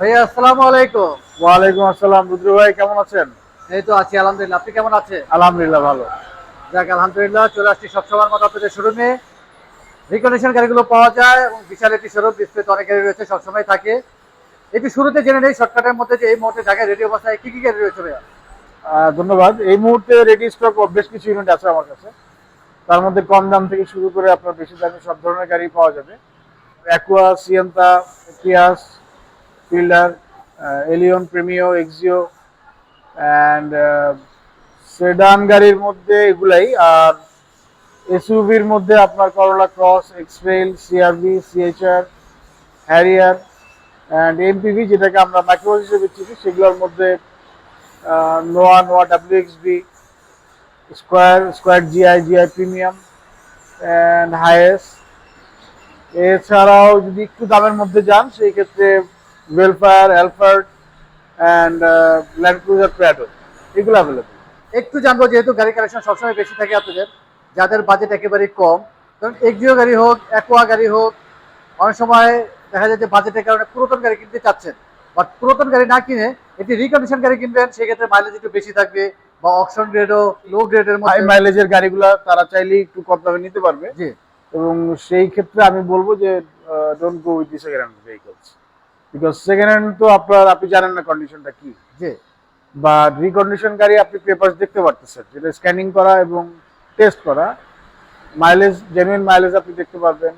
ভাইয়া আসসালামু আলাইকুম। ওয়ালাইকুম আসসালাম রুদ্র ভাই কেমন আছেন? এই তো আছি আলহামদুলিল্লাহ। আপনি কেমন আছেন? আলহামদুলিল্লাহ ভালো। যাক আলহামদুলিল্লাহ চলে আসছি সবসময়ের মতো আপনাদের শোরুমে। রিকন্ডিশন গাড়িগুলো পাওয়া যায় এবং বিশাল একটি শোরুম ডিসপ্লেতে অনেক গাড়ি রয়েছে সবসময় থাকে। একটু শুরুতে জেনে নেই শর্টকাটের মধ্যে যে এই মুহূর্তে জায়গায় রেডি অবস্থায় কি কি গাড়ি রয়েছে ভাইয়া? ধন্যবাদ। এই মুহূর্তে রেডি স্টক বেশ কিছু ইউনিট আছে আমার কাছে। তার মধ্যে কম দাম থেকে শুরু করে আপনার বেশি দামে সব ধরনের গাড়ি পাওয়া যাবে। Aqua Sienta Prius Fielder Allion Premio Axio and sedan গাড়ির মধ্যে এগুলাই, আর এসইউভির মধ্যে আপনার Corolla Cross X Trail CRV CHR Harrier and MPV যেটাকে আমরা মাইক্রোবাস হিসেবে চিনি, সেগুলোর মধ্যে Noah Noah WXB Esquire Esquire GI GI premium and Hiace এছাড়াও যদি একটু দামের মধ্যে যান, সেই ক্ষেত্রে Vellfire Alphard and Land Cruiser Prado এগুলো অ্যাভেলেবল একটু জানব যেহেতু গাড়ি কালেকশন সবসময় বেশি থাকে আপনাদের যাদের বাজেট একেবারে কম কারণ এক্সিও গাড়ি হোক অ্যাকোয়া গাড়ি হোক অনেক সময় দেখা যায় যে বাজেটের কারণে পুরাতন গাড়ি কিনতে চাচ্ছেন। বাট পুরাতন গাড়ি না কিনে একটি রিকন্ডিশন গাড়ি কিনবেন সেক্ষেত্রে মাইলেজ একটু বেশি থাকবে বা অপশন গ্রেডও লো গ্রেডের হাই মাইলেজের গাড়িগুলো তারা চাইলেই একটু কম দামে নিতে পারবে। জি। এবং সেই ক্ষেত্রে আমি বলব যে don't go with the second vehicles because second hand তো আপনার আপনি জানেন না কন্ডিশনটা কি। জি। বা রিকন্ডিশন গাড়ি আপনি পেপারস দেখতে পারতেছেন যেটা স্ক্যানিং করা এবং টেস্ট করা। মাইলেজ জেনুইন মাইলেজ আপনি দেখতে পারবেন।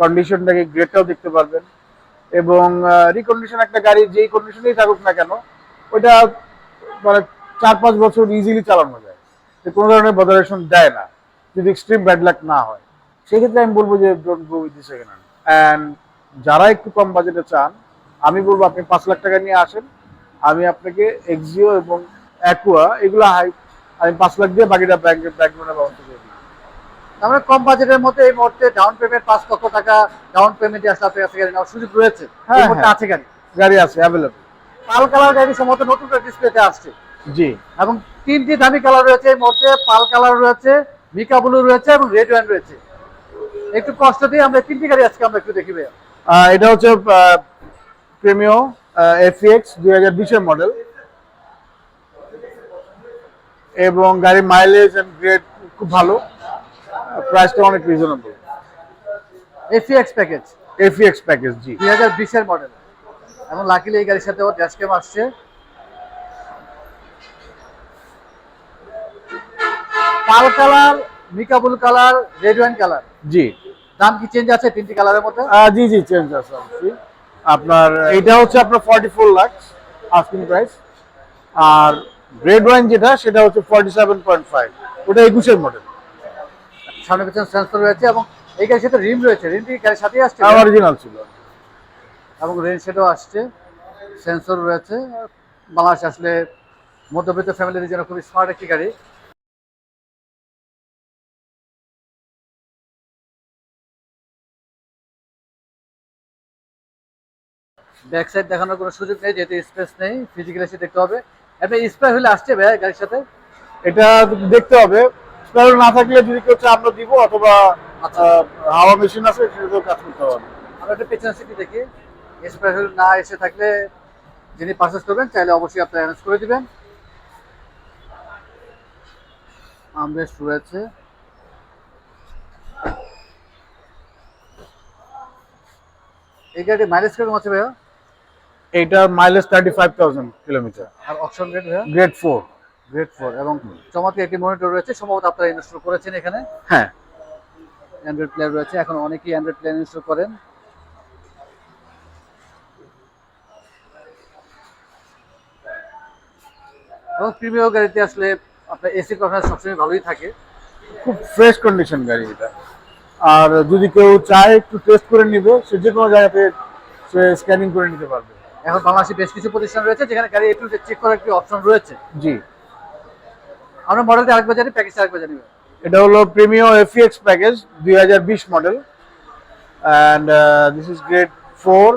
কন্ডিশনটাকে গ্রেডটাও দেখতে পারবেন। এবং রিকন্ডিশন একটা গাড়ি যেই কন্ডিশনেই থাকুক না কেন ওইটা মানে চার পাঁচ বছর ইজিলি চালানো যায়। তো কোনো ধরনের বদারেশন দেয় না। যদি এক্সট্রিম ব্যাড লাক না হয়। সেক্ষেত্রে আমি বলব যে don't go with the second hand and যারা একটু কম বাজেটে চান আমি বলব আপনি পাঁচ লাখ টাকা নিয়ে আসেন। আমি আপনাকে এক্সিও এবং অ্যাকুয়া এগুলো হাই আমি পাঁচ লাখ দিয়ে বাকিটা ব্যাংকের ব্যাংক লোনের ব্যবস্থা করে দিই তার মানে কম বাজেটের মধ্যে এই মুহূর্তে ডাউন পেমেন্ট পাঁচ লক্ষ টাকা ডাউন পেমেন্টে আসলে আপনার কাছে গাড়ি নেওয়ার সুযোগ রয়েছে। হ্যাঁ, হ্যাঁ। আছে গাড়ি? গাড়ি আছে অ্যাভেলেবল পাল কালার গাড়ি সম্ভবত নতুন ডিসপ্লেতে আসছে। জি। এবং তিনটি দামি কালার রয়েছে এই মুহূর্তে। পাল কালার রয়েছে মিকা ব্লু রয়েছে এবং রেড ওয়াইন রয়েছে। একটু কষ্ট দিয়ে আমরা তিনটি গাড়ি আজকে আমরা একটু দেখি ভাইয়া। এটা হচ্ছে প্রেমিও এফএক্স দুই হাজার বিশের মডেল এবং গাড়ির মাইলেজ এন্ড গ্রেড খুব ভালো। প্রাইসটা অনেক reasonable FX package FX package জি। দুই হাজার বিশের মডেল এবং লাকিলি এই গাড়ির সাথে ওর ড্যাশ ক্যাম আসছে। Pearl colour mica blue colour red wine colour জি। দাম কি চেঞ্জ আছে তিনটি কালারের মধ্যে? জি জি চেঞ্জ আছে অবশ্যই আপনার এটা হচ্ছে আপনার forty four lakh asking price আর রেড ওয়াইন যেটা সেটা হচ্ছে ফর্টি সেভেন পয়েন্ট ফাইভ ওটা একুশের মডেল সামনে পেছনে সেন্সর রয়েছে এবং এই গাড়ির সাথে রিম রয়েছে। রিমটি কি গাড়ির সাথেই আসছে? অরিজিনাল ছিল। এবং রেন শেডও আসছে। সেন্সর রয়েছে। বাংলাদেশ আসলে মধ্যবিত্ত ফ্যামিলির জন্য খুবই স্মার্ট একটি গাড়ি। ব্যাক সাইড দেখানোর কোনো সুযোগ নেই যেহেতু স্পেস নেই ফিজিক্যাল এসে দেখতে হবে। আপনি স্প্রে হলে আসছে ভাই গাড়ির সাথে? এটা দেখতে হবে। স্পেয়ার না থাকলে যদি কেউ আমরা দিব অথবা আচ্ছা। হাওয়া মেশিন আছে সেটাতেও কাজ করতে হবে। আমরা একটা পেছনের সিটি দেখি। স্প্রে হুইল না এসে থাকলে যিনি পারচেস করবেন চাইলে অবশ্যই আপনি অ্যারেঞ্জ করে দিবেন। আমরেস্ট রয়েছে এই গাড়ি মাইলেজ কীরকম আছে ভাইয়া? এইটার mileage thirty five thousand kilometre আর অপশন ভাইয়া? গ্রেড ফোর গ্রেড ফোর এবং চমৎকার একটি মনিটর রয়েছে সম্ভবত আপনারা ইনস্টল করেছেন এখানে? হ্যাঁ। অ্যান্ড্রয়েড প্লেয়ার রয়েছে এখন অনেকেই অ্যান্ড্রয়েড প্লেয়ার ইনস্টল করেন। এবং প্রিমিয়ার গাড়িতে আসলে আপনার এসি পারফরমেন্স সবসময় ভালোই থাকে। খুব ফ্রেশ কন্ডিশন গাড়ি এটা। আর যদি কেউ চায় একটু টেস্ট করে নিবে সে যে কোনো জায়গাতে সে স্ক্যানিং করে নিতে পারবে। এখন বাংলাদেশে বেশ কিছু প্রতিষ্ঠান রয়েছে যেখানে গাড়ি একটু চেক করার একটি অপশন রয়েছে। জি। আমরা মডেলটা আরেকবার জানি প্যাকেজটা আরেকবার জানি। এটা হলো প্রিমিও এফিএক্স প্যাকেজ দুই হাজার বিশ model and this is grade four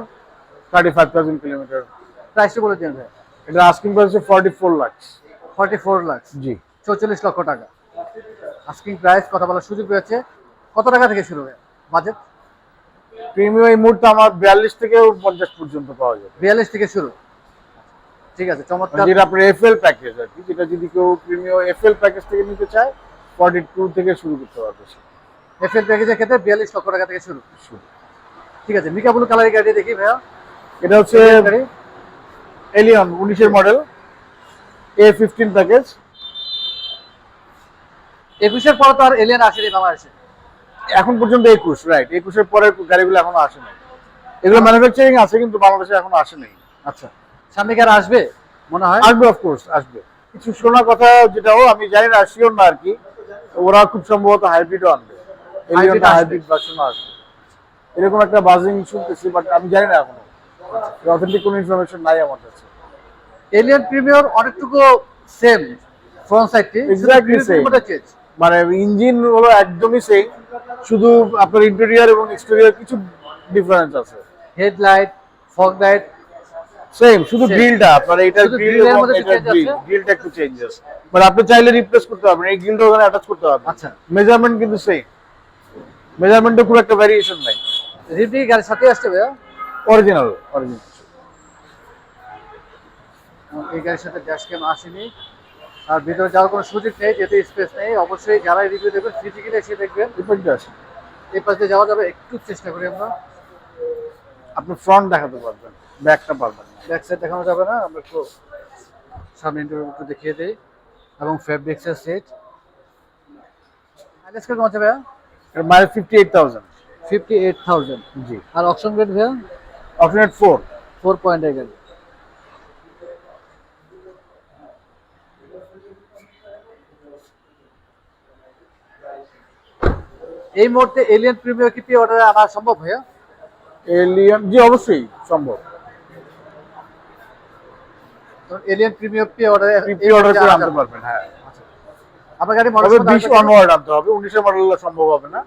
thirty five thousand kilometre প্রাইসটা বলে দিন ভাই। এটা আস্কিং প্রাইস হচ্ছে forty four lakhs forty four lakh জি। চৌচল্লিশ লক্ষ টাকা। আস্কিং প্রাইস কথা বলার সুযোগ রয়েছে। কত টাকা থেকে শুরু হয়? বাজেট প্রিমিয়াম এই মুহূর্তে আমার বিয়াল্লিশ থেকে পঞ্চাশ পর্যন্ত পাওয়া যাবে। বিয়াল্লিশ থেকে শুরু। ঠিক আছে চমৎকার। যেটা আপনার এফএল প্যাকেজ আর কি যেটা যদি কেউ প্রিমিয়াম এফএল প্যাকেজ থেকে নিতে চায় ফর্টি টু থেকে শুরু করতে পারবে। এফএল প্যাকেজের ক্ষেত্রে বিয়াল্লিশ লক্ষ টাকা থেকে শুরু। ঠিক আছে মিকা ব্লু কালারের গাড়ি দেখি ভাইয়া। এটা হচ্ছে গাড়ি এলিয়ন উনিশের মডেল এ ফিফটিন প্যাকেজ একুশের পর তো আর এলিয়ান আসেনি বাংলাদেশে। এখন পর্যন্ত একুশ রাইট একুশের পরে গাড়িগুলো এখনও আসে নাই। এগুলো ম্যানুফ্যাকচারিং আছে কিন্তু বাংলাদেশে এখনও আসে নাই। আচ্ছা। সামনে কি আর আসবে মনে হয়? আসবে অফকোর্স আসবে। কিছু শোনা কথা যেটাও আমি জানি না শিওর না আর কি। ওরা খুব সম্ভবত হাইব্রিডও আনবে। হাইব্রিড ভার্সনও আসবে। এরকম একটা বাজিং শুনতেছি বাট আমি জানি না এখনও। অথেন্টিক কোনো ইনফরমেশন নাই আমার কাছে। এলিয়ান প্রিমিয়ার অনেকটুকু সেম ফ্রন্ট সাইডটি same. চেঞ্জ মানে ইঞ্জিন হলো একদমই সেম শুধু আপনার ইন্টেরিয়র এবং এক্সটেরিয়র কিছু ডিফারেন্স আছে? হেডলাইট ফগ লাইট সেম শুধু. গ্রিলটা আপনার এটা গ্রিল? গ্রিলটা একটু চেঞ্জেস বাট আপনি চাইলে রিপ্লেস করতে পারবেন এই গ্রিলটা ওখানে অ্যাটাচ করতে পারবেন। আচ্ছা। মেজারমেন্ট কিন্তু সেম মেজারমেন্টে খুব একটা ভ্যারিয়েশন নাই। রিপটি গাড়ির সাথে আসছে ভাইয়া? অরিজিনাল অরিজিনাল এই গাড়ির সাথে ড্যাশ ক্যাম আসেনি। আর ভিতরে যাওয়ার কোনো সুযোগ নেই যেহেতু স্পেস নেই অবশ্যই যারা রিভিউ দেখবেন ফিজিক্যালি এসে দেখবেন। এই পাশে যাওয়া যাবে একটু চেষ্টা করি আমরা। আপনি ফ্রন্ট দেখাতে পারবেন ব্যাকটা পারবেন ব্যাক সাইড দেখানো যাবে না আমরা একটু সামনে ইন্টারভিউ একটু দেখিয়ে দিই। এবং ফেব্রিক্সের সেট মাইলেজ কীরকম আছে ভাইয়া? Mileage fifty eight thousand fifty eight thousand জি। আর অপশন গ্রেড ভাইয়া? অপশনেট ফোর ফোর পয়েন্ট গাড়ি এই মুহূর্তে এলিয়ান প্রিমিয়ার কি পে অর্ডারে আনা সম্ভব ভাইয়া? এলিয়ন জি অবশ্যই সম্ভব। এলিয়ান প্রিমিয়ার পে অর্ডারে প্রি অর্ডার করে আনতে পারবেন হ্যাঁ। আপনার গাড়ি মডেল বিশ অনওয়ার্ড আনতে হবে উনিশের মডেল সম্ভব হবে না।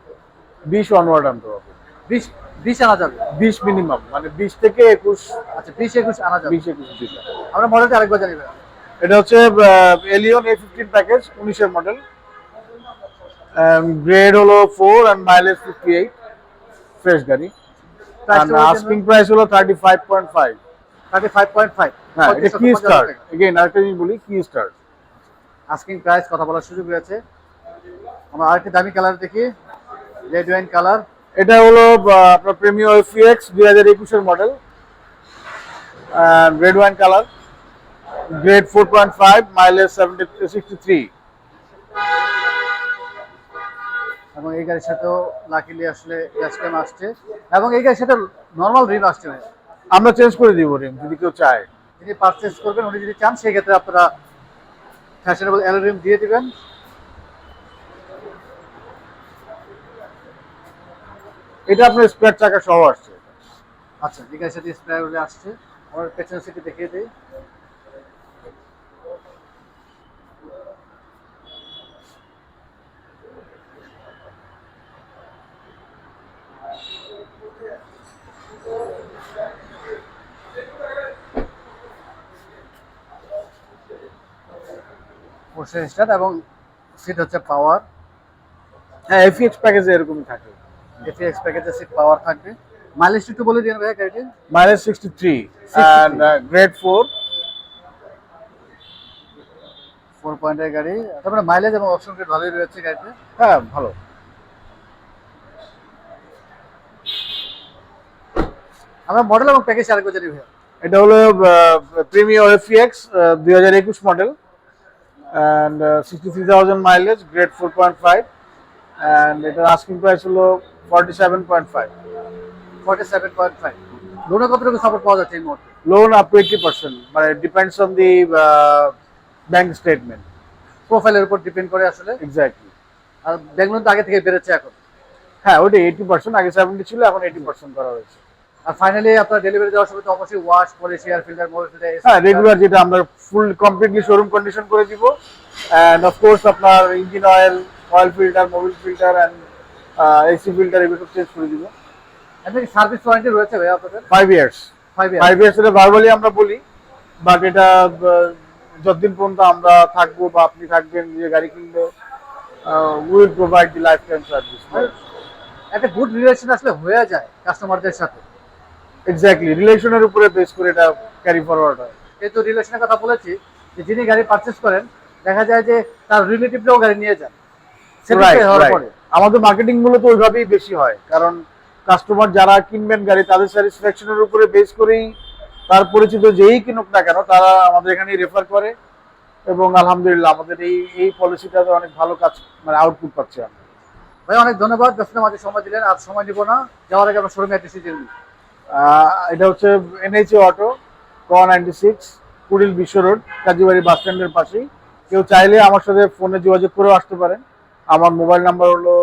বিশ অনওয়ার্ড আনতে হবে। বিশ বিশ আনা যাবে? বিশ মিনিমাম মানে বিশ থেকে একুশ। আচ্ছা বিশ একুশ আনা যাবে। বিশ একুশ দিলে। আমরা মডেলটা আরেকবার জানি এটা হচ্ছে এলিয়ন এ ফিফটিন প্যাকেজ উনিশের মডেল গ্রেড হলো four and mileage fifty eight fresh গাড়ি আস্কিং প্রাইস হলো thirty five point five thirty five point five হ্যাঁ এটা কি স্টার্ট এগেইন আরেকটা জিনিস বলি কি স্টার্ট আস্কিং প্রাইস কথা বলার সুযোগ রয়েছে। আমরা আরেকটি দামি কালার দেখি। রেড ওয়াইন কালার এটা হলো আপনার প্রেমিও এফিএক্স দুই হাজার একুশের model red wine colour grade four point five mileage seventy sixty three এবং এই গাড়ির সাথেও লাকিলি আসলে গ্যাস ক্যাম আসছে এবং এই গাড়ির সাথে নর্মাল রিম আসছে আমরা চেঞ্জ করে দিব রিম যদি কেউ চায়। যিনি পারচেস করবেন উনি যদি চান সেই ক্ষেত্রে আপনারা ফ্যাশনেবল অ্যালো রিম দিয়ে দিবেন। এটা আপনার স্পেয়ার চাকা সহ আসছে। আচ্ছা এই গাড়ির সাথে স্প্রে উলে আসছে। আমার পেছনের সিটি দেখিয়ে দিই। স্টার্ট এবং সিট হচ্ছে পাওয়ার হ্যাঁ এফিএক্স প্যাকেজে এরকমই থাকে। এফএক্স প্যাকেজের সিট পাওয়ার থাকবে। মাইলেজ একটু বলে দিন ভাই গাড়িটি mileage sixty three grade four four পয়েন্টের গাড়ি। তারপরে মাইলেজ এবং অপশন গ্রেড ভালোই রয়েছে গাড়িতে হ্যাঁ ভালো। আমরা মডেল এবং প্যাকেজ আরেকবার জানি ভাইয়া। এটা হলো প্রিমিয়ার এফিএক্স দুই হাজার একুশ model and sixty three thousand mileage grade four point five and এটার আস্কিং প্রাইস হলো forty seven point five forty seven point five লোনে কতটুকু সাপোর্ট পাওয়া যাচ্ছে এই মুহূর্তে? Loan up to eighty percent মানে depends on the bank statement প্রোফাইলের উপর ডিপেন্ড করে আসলে? এক্স্যাক্টলি আর ব্যাংক লোন তো আগে থেকে বেড়েছে এখন? হ্যাঁ ওটা এইটি পার্সেন্ট আগে সেভেন্টি ছিল এখন এইটি পার্সেন্ট করা হয়েছে। আর ফাইনালি আপনার ডেলিভারি দেওয়ার সময় তো অবশ্যই wash polish air filter Mobil হ্যাঁ রেগুলার যেটা আমরা ফুল কমপ্লিটলি শোরুম কন্ডিশন করে দিব। অ্যান্ড অফকোর্স আপনার engine oil oil filter Mobil filter and AC filter এগুলো সব চেঞ্জ করে দিব। এমনি সার্ভিস ওয়ারেন্টি রয়েছে ভাই আপনাদের? Five years five year five years এটা ভার্বালি আমরা বলি বাট এটা যতদিন পর্যন্ত আমরা থাকব বা আপনি থাকবেন যে গাড়ি কিনলে will provide the lifetime service একটা গুড রিলেশন আসলে হয়ে যায় কাস্টমারদের সাথে। এক্স্যাক্টলি রিলেশনের উপরে বেস করে এটা ক্যারি ফরওয়ার্ড হয়। যেহেতু রিলেশনের কথা বলেছি যে যিনি গাড়ি পারচেস করেন দেখা যায় যে তার রিলেটিভরাও গাড়ি নিয়ে যান। আমাদের মার্কেটিং মূলত ওইভাবেই বেশি হয়। কারণ কাস্টমার যারা কিনবেন গাড়ি তাদের স্যাটিসফ্যাকশনের উপরে বেস করেই তার পরিচিত যেই কিনুক না কেন তারা আমাদের এখানে রেফার করে এবং আলহামদুলিল্লাহ আমাদের এই এই পলিসিটাতে অনেক ভালো কাজ মানে আউটপুট পাচ্ছি আমরা। ভাই অনেক ধন্যবাদ। ব্যস্ত মাঝে সময় দিলেন। আর সময় নিব না। যাওয়ার আগে আমরা শোরুমে অ্যাড্রেস এটা হচ্ছে এনএইচএ অটো ক ninety six Kuril Bishwa road Kazibari বাস স্ট্যান্ডের পাশেই। কেউ চাইলে আমার সাথে ফোনে যোগাযোগ করেও আসতে পারেন। আমার মোবাইল নাম্বার হলো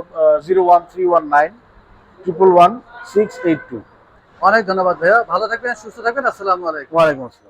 zero one three one nine triple one six eight two অনেক ধন্যবাদ ভাইয়া। ভালো থাকবেন সুস্থ থাকবেন। আসসালামু আলাইকুম। ওয়ালাইকুম আসসালাম।